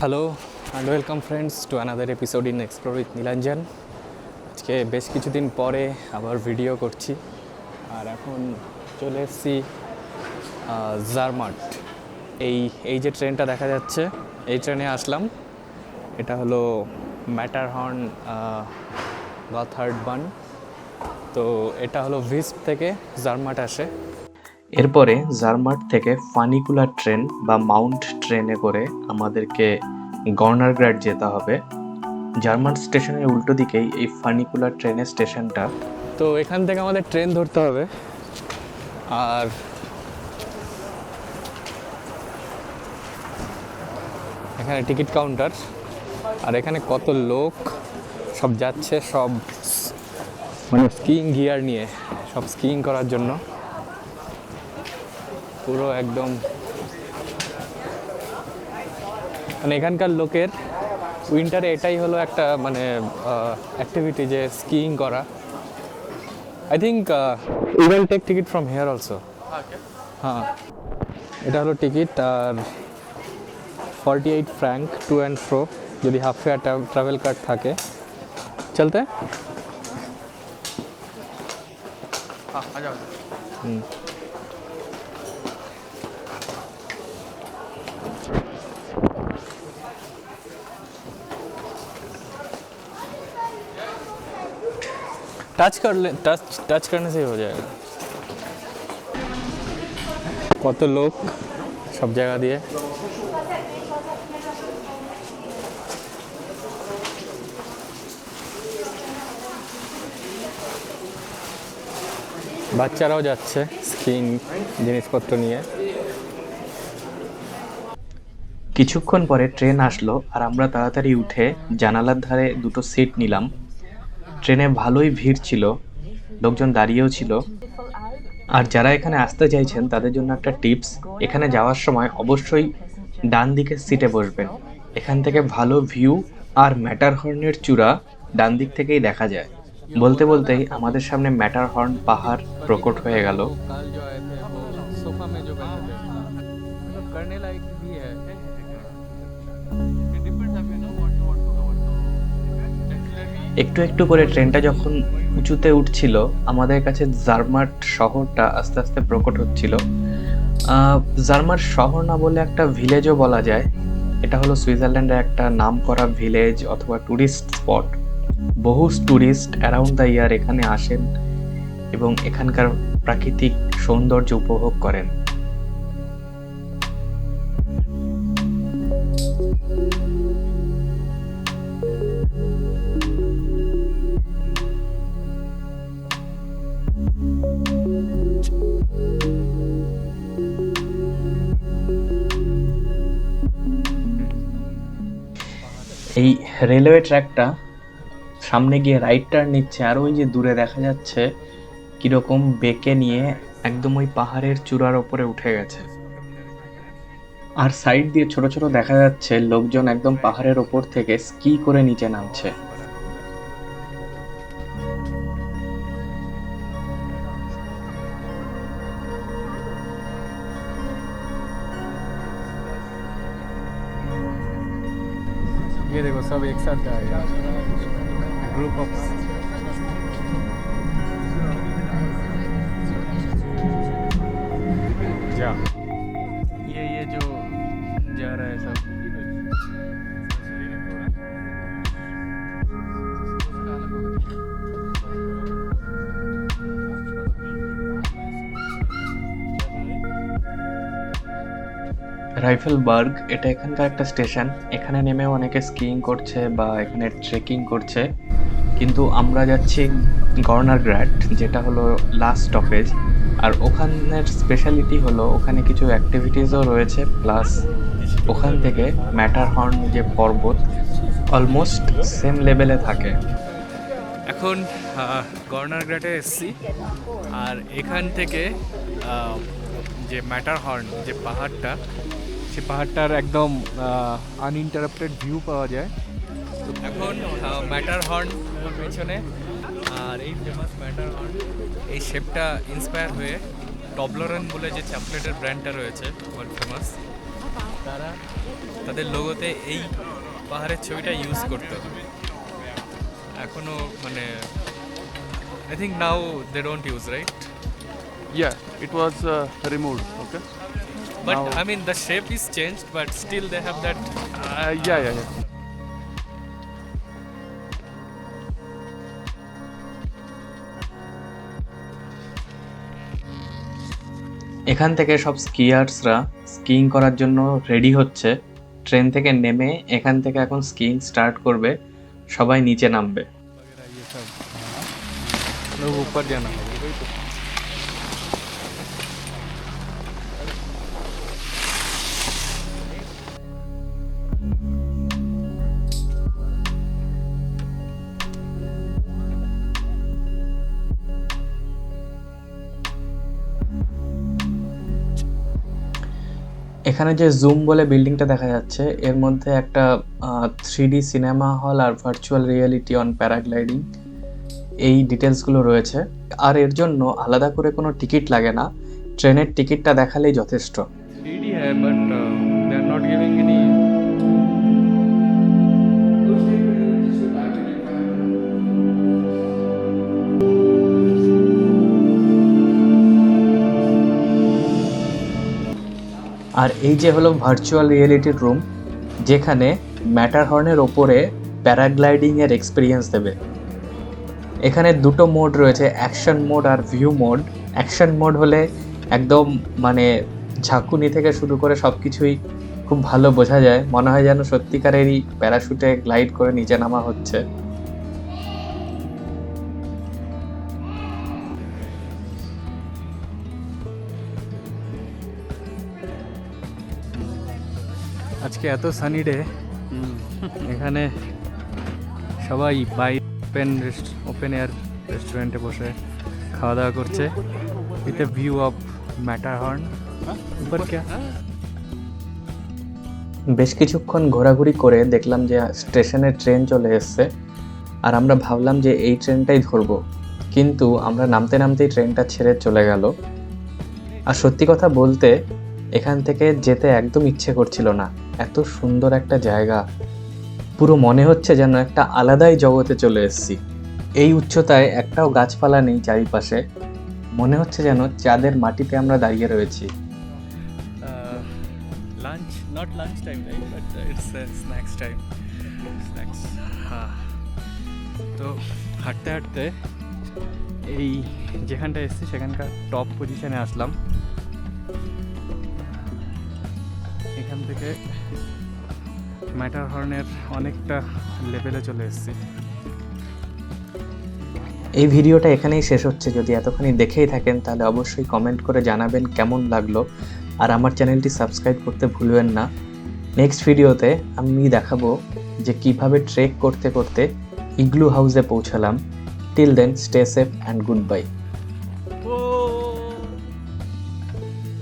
Hello and welcome friends to another episode in explore with Nilanjan আজকে বেশ কিছুদিন পরে আবার ভিডিও করছি। আর এখন চলে এসেছি জারমাট এই এই যে ট্রেনটা দেখা যাচ্ছে, এই ট্রেনে আসলাম। এটা হলো ম্যাটারহর্ন গথার্ড বান তো এটা হলো ভিস্প থেকে জারমাট আসে। এরপরে জারমাট থেকে ফানিকুলার ট্রেন বা মাউন্ট ট্রেনে করে আমাদেরকে গর্নারগ্রাড যেতে হবে। জার্মান স্টেশনের উল্টো দিকেই এই ফানিকুলার ট্রেনের স্টেশনটা। তো এখান থেকে আমাদের ট্রেন ধরতে হবে। আর এখানে টিকিট কাউন্টার। আর এখানে কত লোক, সব যাচ্ছে, সব মানে স্কিইং গিয়ার নিয়ে, সব স্কিইং করার জন্য। পুরো একদম। মানে এখানকার লোকের উইন্টারে এটাই হলো একটা মানে অ্যাক্টিভিটি যে স্কিইং করা। I think you will take ticket from here also হ্যাঁ। এটা হলো ticket R forty eight franc to and fro যদি হাফ ফেয়ার ট্রাভেল কার্ড থাকে। চলতে? হুম। टच कर ले टच टच करने से ही हो जाएगा কত লোক সব জায়গা দিয়ে বাচ্চারাও যাচ্ছে স্কিং জিনিসপত্র নিয়ে কিছুক্ষণ পরে ট্রেন আসলো আর আমরা তাড়াতাড়ি উঠে জানালার ধারে দুটো সিট নিলাম ট্রেনে ভালোই ভিড় ছিল, লোকজন দাঁড়িয়েও ছিল। আর যারা এখানে আসতে চাইছেন, তাদের জন্য একটা টিপস, এখানে যাওয়ার সময় অবশ্যই ডান দিকের সিটে বসবেন। এখান থেকে ভালো ভিউ আর ম্যাটারহর্নের চূড়া ডান দিক থেকেই দেখা যায়। বলতে বলতেই আমাদের সামনে ম্যাটারহর্ন পাহাড় প্রকট হয়ে গেল। একটু একটু করে ট্রেনটা যখন উঁচুতে উঠছিল আমাদের কাছে জার্মাট শহরটা আস্তে আস্তে প্রকট হচ্ছিল। আহ, জার্মাট শহর না বলে একটা ভিলেজও বলা যায়। এটা হলো সুইজারল্যান্ডের একটা নাম করা ভিলেজ অথবা ট্যুরিস্ট স্পট বহু ট্যুরিস্ট অ্যারাউন্ড দ্য ইয়ার এখানে আসেন এবং এখানকার প্রাকৃতিক সৌন্দর্য উপভোগ করেন। এই রেলওয়ে ট্র্যাকটা সামনে গিয়ে রাইট টার্ন নিচ্ছে, আর ওই যে দূরে দেখা যাচ্ছে কীরকম বেঁকে নিয়ে একদম ওই পাহাড়ের চূড়ার ওপরে উঠে গেছে। আর সাইড দিয়ে ছোট ছোট দেখা যাচ্ছে, লোকজন একদম পাহাড়ের ওপর থেকে স্কি করে নিচে নামছে। ये देखो सब एक साथ जाएगा ग्रुप ऑफ जा রাইফেলবার্গ, এটা এখানকার একটা স্টেশন। এখানে নেমেও অনেকে স্কিইং করছে বা এখানে ট্রেকিং করছে। কিন্তু আমরা যাচ্ছি গভর্নর গ্র্যাড যেটা হলো লাস্ট স্টপেজ আর ওখানের স্পেশালিটি হলো ওখানে কিছু অ্যাক্টিভিটিসও রয়েছে প্লাস ওখান থেকে ম্যাটারহর্ন যে পর্বত অলমোস্ট সেম লেভেলে থাকে। এখন গভর্নর গ্রেটে এসছি। আর এখান থেকে যে ম্যাটার হর্ন যে পাহাড়টা সে পাহাড়টার একদম আনইন্টারাপ্টেড ভিউ পাওয়া যায় এখন ম্যাটার হর্ন পেছনে আর এই ফেমাস ম্যাটার হর্ন এই শেপটা ইন্সপায়ার হয়ে টবলরেন বলে যে চকলেটের ব্র্যান্ডটা রয়েছে ওয়ার্ল্ড ফেমাস তারা তাদের লোগোতে এই পাহাড়ের ছবিটা ইউজ করতো এখনও মানে I think now they don't use right it was uh, removed. Okay. But Now- I mean the shape is changed but still they have that Uh, yeah, yeah, yeah. এখান থেকে সব স্কিয়ার্সরা স্কিইং করার জন্য ready হচ্ছে। Train থেকে নেমে এখান থেকে এখন স্কিইং স্টার্ট করবে। সবাই নিচে নামবে। এখানে যে জুম বলে বিল্ডিংটা দেখা যাচ্ছে, এর মধ্যে একটা থ্রি সিনেমা হল আর ভার্চুয়াল রিয়েলিটি অন প্যারাগ্লাইডিং এই ডিটেলসগুলো রয়েছে। আর এর জন্য আলাদা করে কোনো টিকিট লাগে না। ট্রেনের টিকিটটা দেখালেই যথেষ্ট। 3D হ্যাঁ but আর এই যে হলো ভার্চুয়াল রিয়েলিটির রুম যেখানে ম্যাটার হর্নের ওপরে প্যারাগ্লাইডিংয়ের এক্সপিরিয়েন্স দেবে। এখানে দুটো মোড রয়েছে অ্যাকশন মোড আর ভিউ মোড অ্যাকশন মোড হলে একদম মানে ঝাঁকুনি থেকে শুরু করে সব কিছুই খুব ভালো বোঝা যায়। মনে হয় যেন সত্যিকারেরই প্যারাশুটে গ্লাইড করে নিচে নামা হচ্ছে। আজকে এত সানি ডে এখানে সবাই বাই ওপেন ওপেন এয়ার রেস্টুরেন্টে বসে খাওয়া দাওয়া করছে। With view of Matterhorn বেশ কিছুক্ষণ ঘোরাঘুরি করে দেখলাম যে স্টেশনে ট্রেন চলে এসছে। আর আমরা ভাবলাম যে এই ট্রেনটাই ধরবো। কিন্তু আমরা নামতে নামতেই ট্রেনটা ছেড়ে চলে গেল। আর সত্যি কথা বলতে এখান থেকে যেতে একদম ইচ্ছে করছিল না। এত সুন্দর একটা জায়গা। পুরো মনে হচ্ছে যেন একটা আলাদাই জগতে চলে এসেছি। এই উচ্চতায় একটাও গাছপালা নেই চারিপাশে। মনে হচ্ছে যেন চাঁদের মাটিতে আমরা দাঁড়িয়ে রয়েছি। লাঞ্চ নট লাঞ্চ টাইম হ্যাঁ। তো হাঁটতে হাঁটতে এই যেখানটা এসেছি, সেখানকার টপ পজিশনে আসলাম। এখান থেকে ম্যাটার হর্নের অনেকটা লেভেলে চলে এসেছি। এই ভিডিওটা এখানেই শেষ হচ্ছে। যদি এতখানি দেখেই থাকেন, তাহলে অবশ্যই কমেন্ট করে জানাবেন কেমন লাগল। আর আমার চ্যানেলটি সাবস্ক্রাইব করতে ভুলবেন না। নেক্সট ভিডিওতে আমি দেখাবো যে কীভাবে ট্রেক করতে করতে ইগলু হাউসে পৌঁছালাম। Till then stay safe and good bye